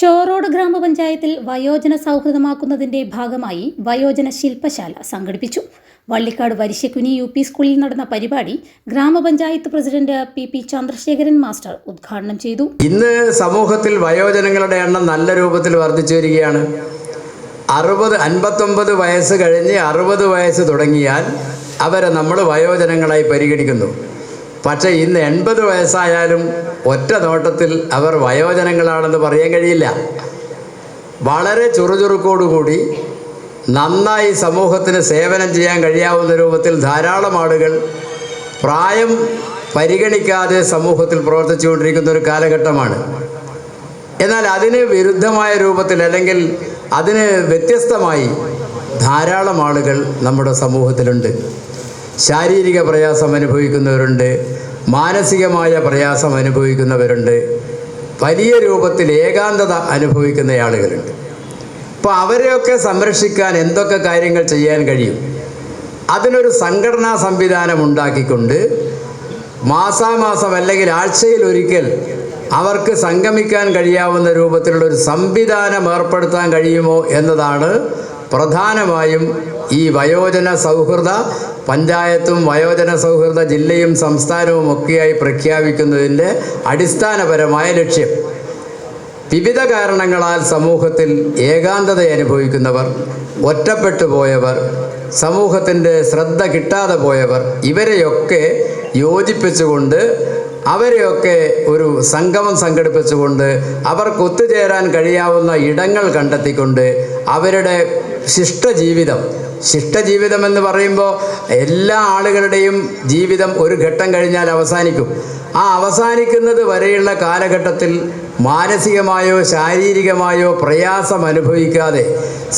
ചോറോട് ഗ്രാമപഞ്ചായത്തിൽ വയോജന സൗഹൃദമാക്കുന്നതിന്റെ ഭാഗമായി വയോജന ശില്പശാല സംഘടിപ്പിച്ചു. വള്ളിക്കാട് വരിശക്കുനി യു പി സ്കൂളിൽ നടന്ന പരിപാടി ഗ്രാമപഞ്ചായത്ത് president P P Chandrasekharan master ഉദ്ഘാടനം ചെയ്തു. ഇന്ന് സമൂഹത്തിൽ വയോജനങ്ങളുടെ എണ്ണം നല്ല രൂപത്തിൽ വർദ്ധിച്ചു വരികയാണ് അറുപത് അൻപത്തൊമ്പത് വയസ്സ് കഴിഞ്ഞ് അറുപത് വയസ്സ് തുടങ്ങിയാൽ അവരെ നമ്മൾ വയോജനങ്ങളായി പരിഗണിക്കുന്നു. പക്ഷേ ഇന്ന് എൺപത് വയസ്സായാലും ഒറ്റ നോട്ടത്തിൽ അവർ വയോജനങ്ങളാണെന്ന് പറയാൻ കഴിയില്ല. വളരെ ചുറുചുറുക്കോടുകൂടി നന്നായി സമൂഹത്തിന് സേവനം ചെയ്യാൻ കഴിയാവുന്ന രൂപത്തിൽ ധാരാളം ആളുകൾ പ്രായം പരിഗണിക്കാതെ സമൂഹത്തിൽ പ്രവർത്തിച്ചുകൊണ്ടിരിക്കുന്ന ഒരു കാലഘട്ടമാണ്. എന്നാൽ അതിന് വിരുദ്ധമായ രൂപത്തിൽ അല്ലെങ്കിൽ അതിന് വ്യത്യസ്തമായി ധാരാളം ആളുകൾ നമ്മുടെ സമൂഹത്തിലുണ്ട്. ശാരീരിക പ്രയാസം അനുഭവിക്കുന്നവരുണ്ട്. മാനസികമായ പ്രയാസം അനുഭവിക്കുന്നവരുണ്ട്. വലിയ രൂപത്തിൽ ഏകാന്തത അനുഭവിക്കുന്ന ആളുകളുണ്ട് അപ്പോൾ അവരെയൊക്കെ സംരക്ഷിക്കാൻ എന്തൊക്കെ കാര്യങ്ങൾ ചെയ്യാൻ കഴിയും? അതിനൊരു സംഘടനാ സംവിധാനം ഉണ്ടാക്കിക്കൊണ്ട് മാസാമാസം അല്ലെങ്കിൽ ആഴ്ചയിൽ ഒരിക്കൽ അവർക്ക് സംഗമിക്കാൻ കഴിയാവുന്ന രൂപത്തിലുള്ള ഒരു സംവിധാനം ഏർപ്പെടുത്താൻ കഴിയുമോ എന്നതാണ് പ്രധാനമായും ഈ വയോജന സൗഹൃദ പഞ്ചായത്തും വയോജന സൗഹൃദ ജില്ലയും സംസ്ഥാനവും ഒക്കെയായി പ്രഖ്യാപിക്കുന്നതിന്റെ അടിസ്ഥാനപരമായ ലക്ഷ്യം. വിവിധ കാരണങ്ങളാൽ സമൂഹത്തിൽ ഏകാന്തത അനുഭവിക്കുന്നവർ ഒറ്റപ്പെട്ടു പോയവർ സമൂഹത്തിന്റെ ശ്രദ്ധ കിട്ടാതെ പോയവർ ഇവരെയൊക്കെ യോജിപ്പിച്ചുകൊണ്ട് അവരെയൊക്കെ ഒരു സംഗമം സംഘടിപ്പിച്ചുകൊണ്ട് അവർക്ക് ഒത്തുചേരാൻ കഴിയാവുന്ന ഇടങ്ങൾ കണ്ടെത്തിക്കൊണ്ട് അവരുടെ ശിഷ്ടജീവിതം. ശിഷ്ടജീവിതം എന്ന് പറയുമ്പോൾ എല്ലാ ആളുകളുടെയും ജീവിതം ഒരു ഘട്ടം കഴിഞ്ഞാൽ അവസാനിക്കും. ആ അവസാനിക്കുന്നത് വരെയുള്ള കാലഘട്ടത്തിൽ മാനസികമായോ ശാരീരികമായോ പ്രയാസം അനുഭവിക്കാതെ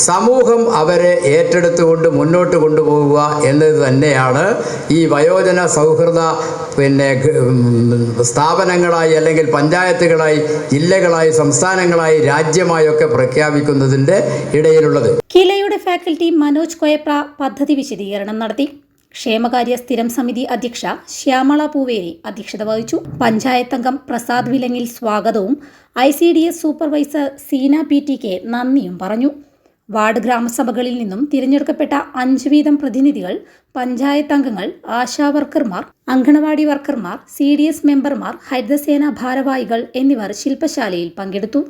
സമൂഹം അവരെ ഏറ്റെടുത്തുകൊണ്ട് മുന്നോട്ട് കൊണ്ടുപോകുക എന്നത് തന്നെയാണ് ഈ വയോജന സൗഹൃദ പിന്നെ സ്ഥാപനങ്ങളായി അല്ലെങ്കിൽ പഞ്ചായത്തുകളായി ജില്ലകളായി സംസ്ഥാനങ്ങളായി രാജ്യമായൊക്കെ പ്രഖ്യാപിക്കുന്നതിന്റെ ഇടയിലുള്ളത്. കിലയുടെ ഫാക്കൽറ്റി മനോജ് കോയപ്ര പദ്ധതി വിശദീകരണം നടത്തി. ക്ഷേമകാര്യ സ്ഥിരം സമിതി അധ്യക്ഷ ശ്യാമള പൂവേരി അധ്യക്ഷത വഹിച്ചു. പഞ്ചായത്ത് അംഗം പ്രസാദ് വിലങ്ങിൽ സ്വാഗതവും I C D S supervisor Seena P T K നന്ദിയും പറഞ്ഞു. വാർഡ് ഗ്രാമസഭകളിൽ നിന്നും തിരഞ്ഞെടുക്കപ്പെട്ട അഞ്ച് വീതം പ്രതിനിധികൾ പഞ്ചായത്ത് അംഗങ്ങൾ ആശാ വർക്കർമാർ അങ്കണവാടി വർക്കർമാർ സി ഡി എസ് മെമ്പർമാർ ഹരിതസേന ഭാരവാഹികൾ എന്നിവർ ശില്പശാലയിൽ പങ്കെടുത്തു.